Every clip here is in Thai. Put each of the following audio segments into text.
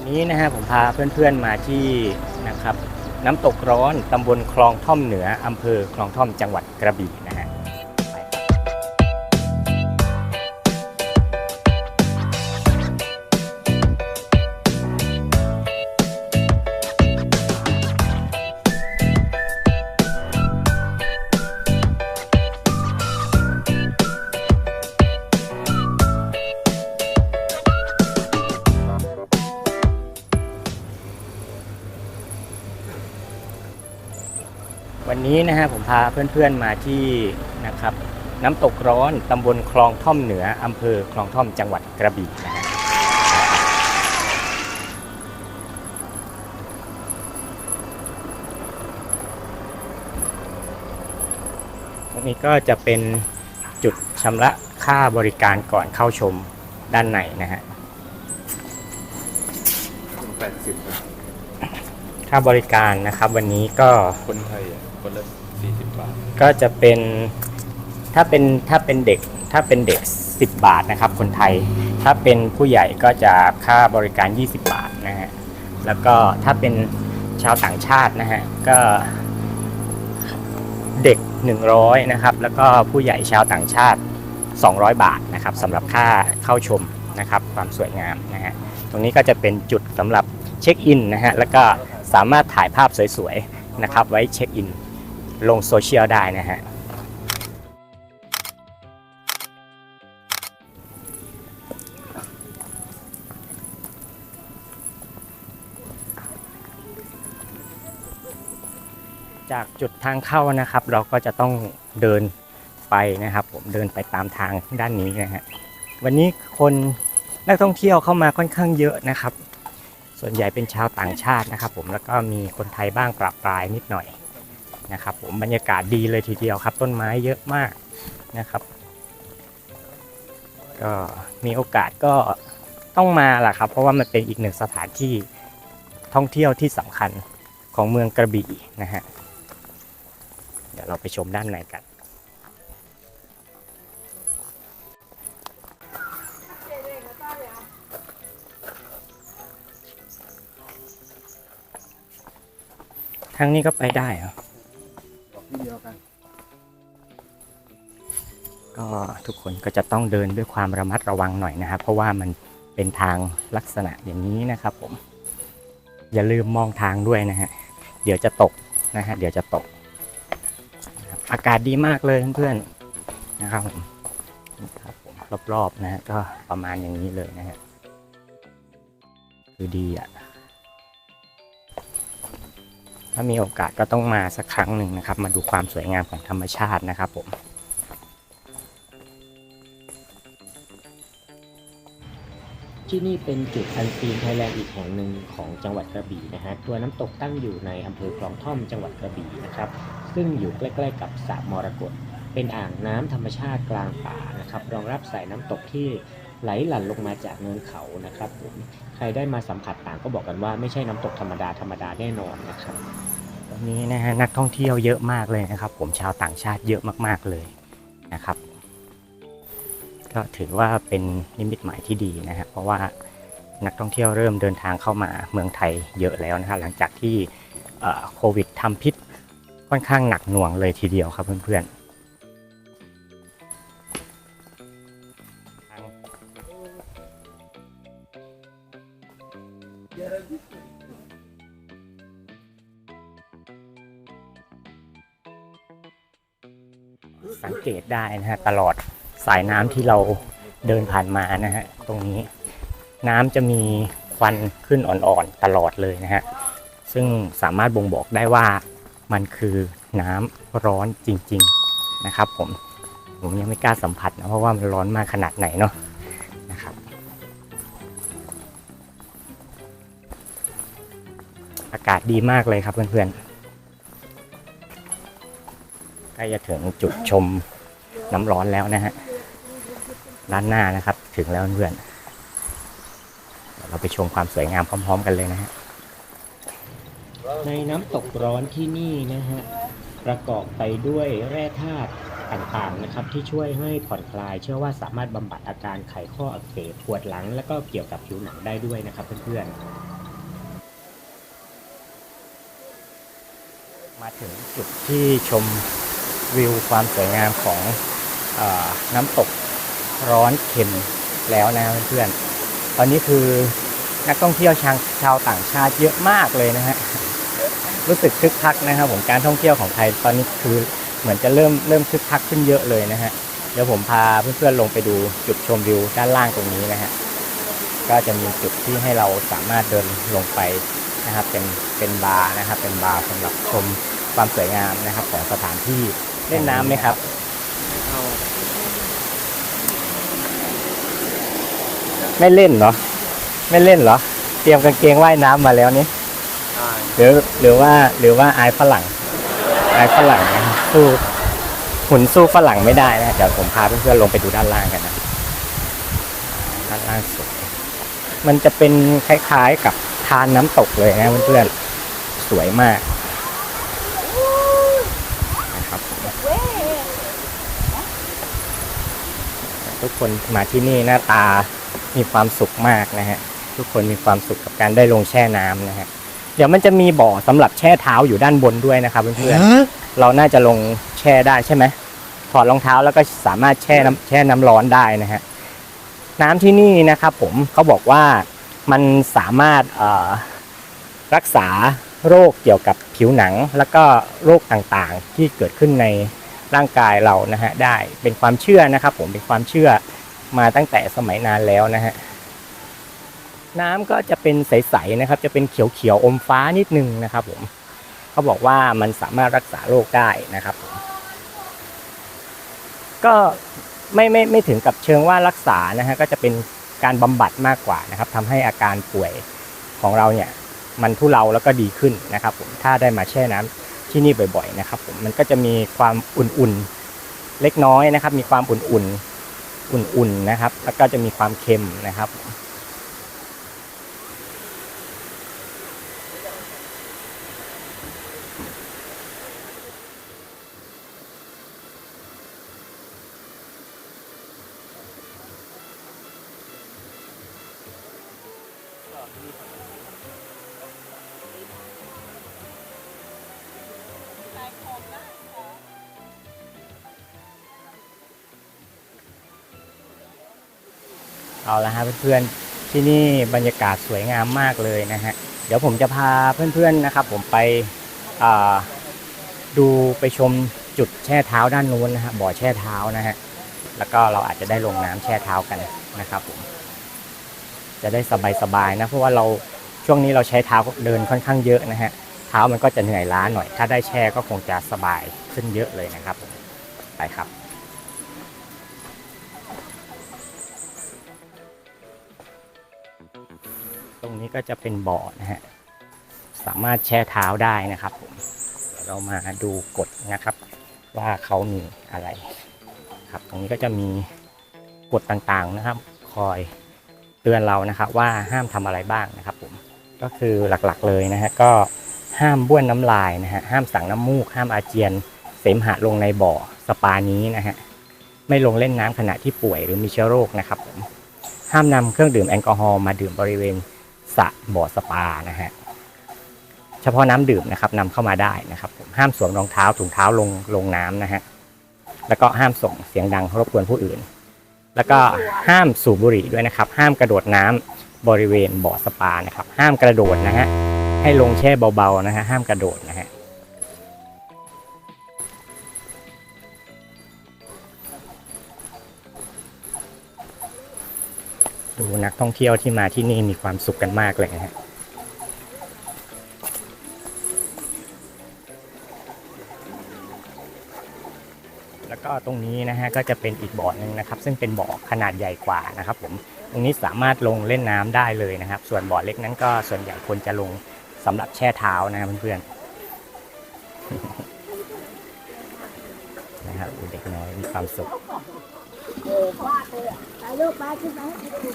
วันนี้นะฮะผมพาเพื่อนๆมาที่นะครับน้ำตกร้อนตำบลคลองท่อมเหนืออำเภอคลองท่อมจังหวัดกระบี่ นนี้นะฮะผมพาเพื่อนๆมาที่นะครับน้ำตกร้อนตำบลคลองท่อมเหนืออำเภอคลองท่อมจังหวัดกระบี่นะฮะตรงนี้ก็จะเป็นจุดชำระค่าบริการก่อนเข้าชมด้านในนะฮะคนแปดสิบค่าบริการนะครับวันนี้ก็คนไทยอะ คนละสี่สิบบาท ก็จะเป็นถ้าเป็นถ้าเป็นเด็กถ้าเป็นเด็ก 10 บาทนะครับ คนไทย ถ้าเป็นผู้ใหญ่ก็จะค่าบริการ 20 บาทนะฮะแล้วก็ถ้าเป็นชาวต่างชาตินะฮะก็เด็ก 100นะครับแล้วก็ผู้ใหญ่ชาวต่างชาติ 200 บาทนะครับสำหรับค่าเข้าชมนะครับความสวยงามนะฮะตรงนี้ก็จะเป็นจุดสำหรับเช็คอินนะฮะแล้วก็สามารถถ่ายภาพสวยๆนะครับไว้เช็คอิน ลงโซเชียลได้นะฮะจากจุดทางเข้านะครับ เราก็จะต้องเดินไปนะครับ ผมเดินไปตามทางด้านนี้นะฮะวันนี้คนนักท่องเที่ยวเข้ามาค่อนข้างเยอะนะครับ ส่วนใหญ่เป็นชาวต่างชาตินะครับ ผมแล้วก็มีคนไทยบ้างประปรายนิดหน่อย นะครับผมบรรยากาศดีเลยทีเดียวครับ ต้นไม้เยอะมากนะครับ ก็มีโอกาสก็ต้องมาแหละครับ เพราะว่ามันเป็นอีกหนึ่งสถานที่ท่องเที่ยวที่สำคัญของเมืองกระบี่นะฮะเดี๋ยวเราไปชมด้านในกัน ทางนี้ก็ไปได้เหรอ ก็ทุกคนก็จะต้องเดินด้วยความระมัดระวังหน่อยนะครับ เพราะว่ามันเป็นทางลักษณะอย่างนี้นะครับผม อย่าลืมมองทางด้วยนะฮะเดี๋ยวจะตกนะฮะเดี๋ยวจะตก อากาศดีมากเลยเพื่อนๆนะครับผมครับผมรอบๆนะฮะก็ประมาณอย่างนี้เลยนะฮะคือดีอะถ้ามีโอกาสก็ต้องมาสักครั้งหนึ่งนะครับ มาดูความสวยงามของธรรมชาตินะครับผม ที่นี่เป็นจุดอันซีนไทยแลนด์อีกแห่งหนึ่งของจังหวัดกระบี่นะฮะ ตัวน้ำตกตั้งอยู่ในอำเภอคลองท่อมจังหวัดกระบี่นะครับ ซึ่งอยู่ใกล้ๆกับสระมรกต เป็นอ่างน้ำธรรมชาติกลางป่านะครับ รองรับสายน้ำตกที่ไหลหลั่นลงมาจากเนินเขานะครับผม ใครได้มาสัมผัสต่างก็บอกกันว่าไม่ใช่น้ำตกธรรมดาธรรมดาแน่นอนนะครับ ตอนนี้นะฮะนักท่องเที่ยวเยอะมากเลยนะครับ ผมชาวต่างชาติเยอะมากๆเลยนะครับ ก็ถือว่าเป็นนิมิตหมายที่ดีนะฮะเพราะว่านักท่องเที่ยวเริ่มเดินทางเข้ามาเมืองไทยเยอะแล้วนะฮะหลังจากที่โควิดทำพิษค่อนข้างหนักหน่วงเลยทีเดียวครับเพื่อนๆสังเกตได้นะฮะตลอด สายน้ำที่เราเดินผ่านมานะฮะตรงนี้น้ำจะมีควันขึ้นอ่อนๆตลอดเลยนะฮะซึ่งสามารถบ่งบอกได้ว่ามันคือน้ำร้อนจริง ๆนะครับผมผมยังไม่กล้าสัมผัสนะเพราะว่ามันร้อนมากขนาดไหนเนาะนะครับ อากาศดีมากเลยครับเพื่อนๆใกล้จะถึงจุดชมน้ำร้อนแล้วนะฮะ ด้านหน้านะครับ ถึงแล้วเพื่อนเดี๋ยวเราไปชมความสวยงามพร้อม ๆ กันเลยนะฮะในน้ำตกร้อนที่นี่นะฮะประกอบไปด้วยแร่ธาตุต่างๆนะครับ ที่ช่วยให้ผ่อนคลาย เชื่อว่าสามารถบำบัดอาการไขข้ออักเสบปวดหลัง และก็เกี่ยวกับผิวหนังได้ด้วยนะครับเพื่อนๆมาถึงจุดที่ชมวิวความสวยงามของเออน้ำตก ร้อนเค็มแล้วนะเพื่อนๆ ตอนนี้คือนักท่องเที่ยวชาวชาวต่างชาติเยอะมากเลยนะฮะ รู้สึกคึกคักนะครับผมการท่องเที่ยวของไทยตอนนี้คือเหมือนจะเริ่มเริ่มคึกคักขึ้นเยอะเลยนะฮะ เดี๋ยวผมพาเพื่อนๆลงไปดูจุดชมวิวด้านล่างตรงนี้นะฮะ ก็จะมีจุดที่ให้เราสามารถเดินลงไปนะครับ เป็นเป็นบาร์นะครับ เป็นบาร์สำหรับชมความสวยงามนะครับของสถานที่เล่นน้ำไหมครับ ไม่เล่นเหรอ ไม่เล่นเหรอ เตรียมกางเกงว่ายน้ำมาแล้วนี่หรือหรือว่าหรือว่าอายฝรั่งอายฝรั่งนะสู้หุ่นสู้ฝรั่งไม่ได้นะเดี๋ยวผมพาเพื่อนๆลงไปดูด้านล่างกันนะด้านล่างสุดมันจะเป็นคล้ายๆกับทานน้ำตกเลยนะเพื่อนๆสวยมากนะครับทุกคนมาที่นี่หน้าตา มีความสุขมากนะฮะทุกคนมีความสุขกับการได้ลงแช่น้ำนะฮะเดี๋ยวมันจะมีบ่อสำหรับแช่เท้าอยู่ด้านบนด้วยนะครับเพื่อนๆเราน่าจะลงแช่ได้ใช่ไหมถอดรองเท้าแล้วก็สามารถแช่น้ำแช่น้ำร้อนได้นะฮะน้ำที่นี่นะครับผมเขาบอกว่ามันสามารถเอ่อรักษาโรคเกี่ยวกับผิวหนัง แล้วก็โรคต่างๆที่เกิดขึ้นในร่างกายเรานะฮะได้เป็นความเชื่อนะครับผมเป็นความเชื่อ มาตั้งแต่สมัยนานแล้วนะฮะน้ำก็จะเป็นใสๆนะครับ จะเป็นเขียวๆอมฟ้านิดนึงนะครับ ผมเขาบอกว่ามันสามารถรักษาโรคได้นะครับผมก็ไม่ไม่ไม่ถึงกับเชิงว่ารักษานะฮะก็จะเป็นการบำบัดมากกว่านะครับทำให้อาการป่วยของเราเนี่ย มันทุเลาแล้วก็ดีขึ้นนะครับ ผมถ้าได้มาแช่น้ำที่นี่บ่อย ๆ นะครับ ผมมันก็จะมีความอุ่นๆเล็กน้อยนะครับ มีความอุ่นๆ อุ่นๆนะครับ แล้วก็จะมีความเค็มนะครับ เอาละฮะเพื่อนๆที่นี่บรรยากาศสวยงามมากเลยนะฮะเดี๋ยวผมจะพาเพื่อนๆนะครับ ผมไปดูไปชมจุดแช่เท้าด้านนู้นนะฮะบ่อแช่เท้านะฮะแล้วก็เราอาจจะได้ลงน้ำแช่เท้ากันนะครับผมจะได้สบายๆนะเพราะว่าเราช่วงนี้เราใช้เท้าเดินค่อนข้างเยอะนะฮะเท้ามันก็จะเหนื่อยล้าหน่อย ถ้าได้แช่ก็คงจะสบายขึ้นเยอะเลยนะครับ ไปครับ ตรงนี้ก็จะเป็นบ่อนะฮะ สามารถแช่เท้าได้นะครับผมเดี๋ยวเรามาดูกฎนะครับ ว่าเขามีอะไรครับ ตรงนี้ก็จะมีกฎต่างๆนะครับ คอยเตือนเรานะครับ ว่าห้ามทำอะไรบ้างนะครับ ผม ก็คือหลักๆเลยนะฮะก็ห้ามบ้วนน้ำลายนะฮะห้ามสั่งน้ำมูก ห้ามอาเจียน เสมหะลงในบ่อสปานี้นะฮะไม่ลงเล่นน้ำขณะที่ป่วยหรือมีเชื้อโรคนะครับผมห้ามนำเครื่องดื่มแอลกอฮอล์มาดื่มบริเวณ สระบ่อสปานะฮะเฉพาะน้ำดื่มนะครับนำเข้ามาได้นะครับผมห้ามสวมรองเท้าถุงเท้าลงลงน้ำนะฮะแล้วก็ห้ามส่งเสียงดังรบกวนผู้อื่น แล้วก็ห้ามสูบบุหรี่ด้วยนะครับ ห้ามกระโดดน้ำบริเวณบ่อสปานะครับ ห้ามกระโดดนะฮะให้ลงแช่เบาๆนะฮะห้ามกระโดดนะฮะ ดูนักท่องเที่ยวที่มาที่นี่มีความสุขกันมากเลยฮะแล้วก็ตรงนี้นะฮะก็จะเป็นอีกบ่อหนึ่งนะครับ ซึ่งเป็นบ่อขนาดใหญ่กว่านะครับ ผมตรงนี้สามารถลงเล่นน้ำได้เลยนะครับ ส่วนบ่อเล็กนั้นก็ส่วนใหญ่คนจะลงสำหรับแช่เท้านะครับเพื่อนๆนะครับเด็กน้อยมีความสุข โอ้ฟาดเลยอะไปลูกไปขึ้นไปให้ดู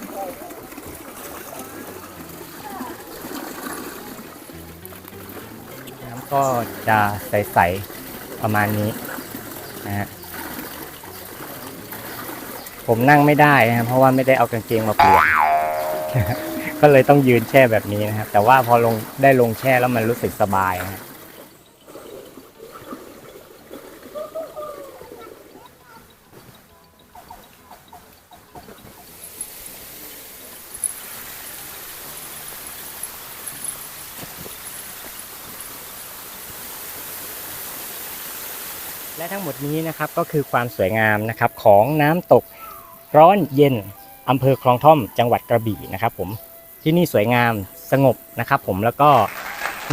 น้ำก็จะใสๆประมาณนี้นะฮะผมนั่งไม่ได้นะครับเพราะว่าไม่ได้เอากางเกงมาเปลี่ยนก็เลยต้องยืนแช่แบบนี้นะครับแต่ว่าพอลงได้ลงแช่แล้วมันรู้สึกสบายนะครับ และทั้งหมดนี้นะครับก็คือความสวยงามนะครับของน้ำตกร้อนเย็นอำเภอคลองท่อม จังหวัดกระบี่นะครับ ผมที่นี่สวยงามสงบนะครับ ผมแล้วก็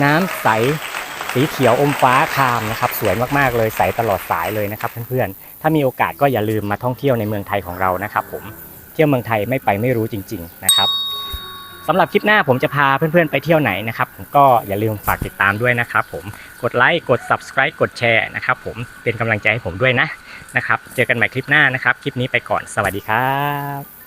น้ำใสสีเขียวอมฟ้าคามนะครับสวยมากๆเลยใสตลอดสายเลยนะครับเพื่อนๆถ้ามีโอกาสก็อย่าลืมมาท่องเที่ยวในเมืองไทยของเรานะครับ ผมเที่ยวเมืองไทยไม่ไปไม่รู้จริง ๆ นะครับ สำหรับคลิปหน้าผมจะพาเพื่อนๆไปเที่ยวไหนนะครับผมก็อย่าลืมฝากติดตามด้วยนะครับผมกดไลค์กด subscribe กดแชร์นะครับผมเป็นกำลังใจให้ผมด้วยนะนะครับ เจอกันใหม่คลิปหน้านะครับ คลิปนี้ไปก่อนสวัสดีครับ